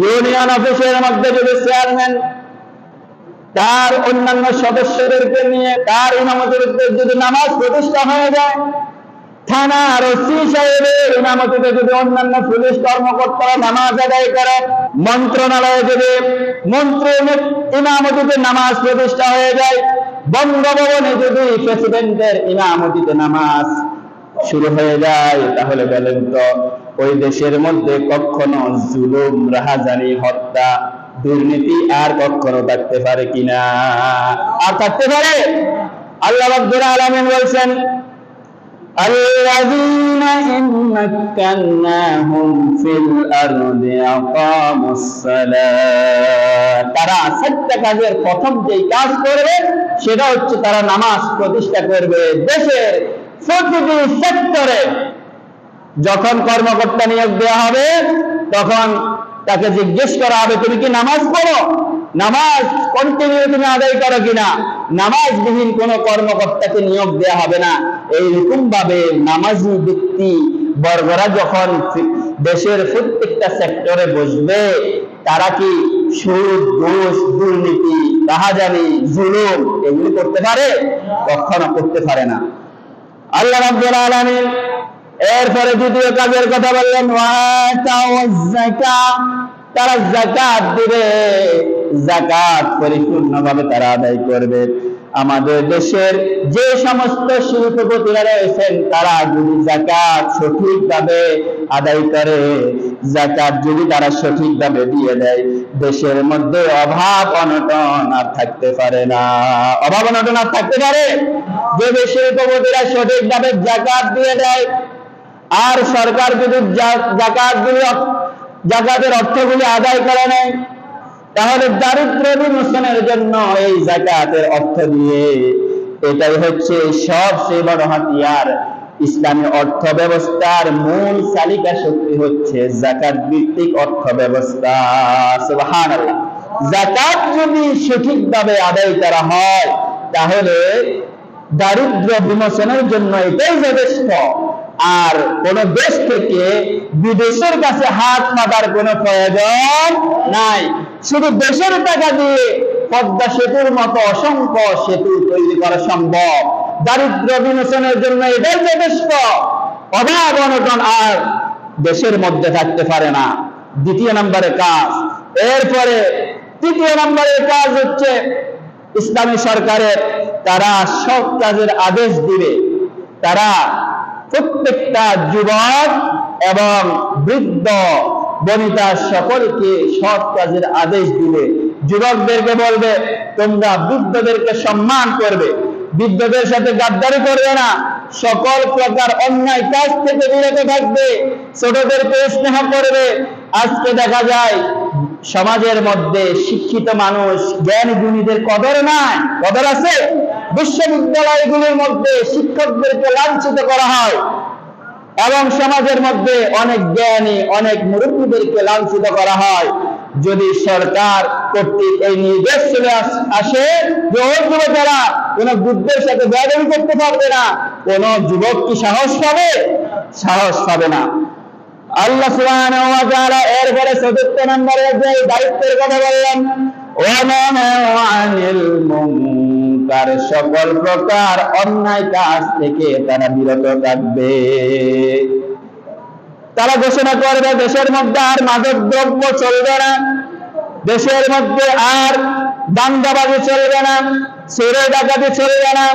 Union অফিসের মধ্যে যদি চেয়ারম্যান তার অন্যান্য সদস্যদেরকে নিয়ে, তার ইমামতিতে যদি নামাজ প্রতিষ্ঠা হয়ে যায়, থানার ওসি সাহেবের ইমামতিতে যদি অন্যান্য পুলিশ কর্মকর্তারা নামাজ আদায় করে, মন্ত্রণালয়ে যদি মন্ত্রী ইমামতিতে নামাজ প্রতিষ্ঠা হয়ে যায়, বঙ্গভবনে যদি প্রেসিডেন্টের ইমামতিতে নামাজ শুরু হয়ে যায় তাহলে বলেন তো ওই দেশের মধ্যে কখনো জুলুম রাহাজানি হত্যা দুর্নীতি আর কখনো থাকতে পারে কিনা আর থাকতে পারে আল্লাহ রাব্বুল আলামিন বলছেন الذين إن مكناهم في الأرض أقاموا الصلاة তারা সত্য কাজের প্রথম যে কাজ করবে সেটা হচ্ছে তারা নামাজ প্রতিষ্ঠা করবে দেশের প্রতিটি সেক্টরে যখন কর্মকর্তা নিয়োগ দেওয়া হবে, তখন তাকে জিজ্ঞেস করা হবে, তুমি কি নামাজ পড়ো? নামাজ কন্টিনিউ তুমি আদায় করো কিনা? নামাজবিহীন কোন কর্মকর্তাকে নিয়োগ দেওয়া হবে না। এইরকম ভাবে নামাজি ব্যক্তি বর্গরা যখন দেশের প্রত্যেকটা সেক্টরে বসবে, তারা কি সুদ, ঘুষ, দুর্নীতি, রাহাজানি, জুলুম এগুলি করতে পারে? কখনো করতে পারে না। আল্লাহ রাব্বুল আলামিন এরপরে দ্বিতীয় কাজের কথা বললেন তারা জাকাত দিবে। জাকাত পরিপূর্ণভাবে তারা আদায় করবে। আমাদের দেশের যে সমস্ত শিল্পপতিরা রয়েছেন, তারা যদি জাকাত সঠিকভাবে আদায় করে জাকাত যদি তারা সঠিকভাবে দিয়ে দেয়, দেশের মধ্যে অভাব অনটন আর থাকতে পারে না। অভাব অনটন আর থাকতে পারে যে শিল্পপতিরা সঠিকভাবে জাকাত দিয়ে দেয়। আর সরকার যদি জাকাতগুলি জাকাতের অর্থগুলি আদায় করে নেয়, তাহলে দারিদ্র বিমোচনের জন্য এই জাকাতের অর্থ দিয়ে এটাই হচ্ছে সবচেয়ে বড় হাতিয়ার। ইসলামী অর্থ ব্যবস্থার মূল চালিকা শক্তি হচ্ছে জাকাত ভিত্তিক অর্থ ব্যবস্থা জাকাত যদি সঠিকভাবে আদায় করা হয়, তাহলে দারিদ্র বিমোচনের জন্য এটাই যথেষ্ট আর কোন দেশ থেকে বিদেশের কাছে হাত পাতার কোন প্রয়োজন নাই। শুধু দেশের টাকা দিয়ে পদ্মা সেতুর মতো অসংখ্য সেতু তৈরি করা সম্ভব। দারিদ্র বিমোচনের জন্য এটাই যথেষ্ট অভাব, অনটন আর দেশের মধ্যে থাকতে পারে না। দ্বিতীয় নম্বরে কাজ। এরপরে তৃতীয় নম্বরের কাজ হচ্ছে ইসলামী সরকারের তারা সব কাজের আদেশ দিবে। তারা প্রত্যেকটা যুবক এবং বৃদ্ধ বনিতা সকলকে সৎ কাজের আদেশ দিবে। যুবকদেরকে বলবে, তোমরা বৃদ্ধদেরকে সম্মান করবে। বৃদ্ধদের সাথে গাদ্দারি করবে না। সকল প্রকার অন্যায় কাজ থেকে বিরত থাকবে। ছোটদেরকে স্নেহ করবে। আজকে দেখা যায় সমাজের মধ্যে শিক্ষিত মানুষ, জ্ঞান গুণীদের কদর নাই। কদর আছে? বিশ্ববিদ্যালয়গুলির মধ্যে শিক্ষকদেরকে লাঞ্ছিত করা হয়। এবং সমাজের মধ্যে অনেক জ্ঞানী, অনেক মুরব্বীদেরকে লাঞ্ছিত করা হয়। যদি সরকার কর্তৃক এই নির্দেশ চলে আসে যে ওই যুবকেরা, কোন বুদ্ধের সাথে বেদবি করতে পারবে না। কোন যুবক কি সাহস পাবে? সাহস পাবে না। আল্লাহ তাআলা এরপরে চতুর্থ নম্বরে যে দায়িত্বের কথা আনিল মুনকার, সকল প্রকার অন্যায় কাজ থেকে তারা বিরত থাকবে। তারা ঘোষণা করবে, দেশের মধ্যে আর মাদক দ্রব্য চলবে না, দেশের মধ্যে আর দাঙ্গাবাজি চলবে না চোরে ডাকাতি চলবে না।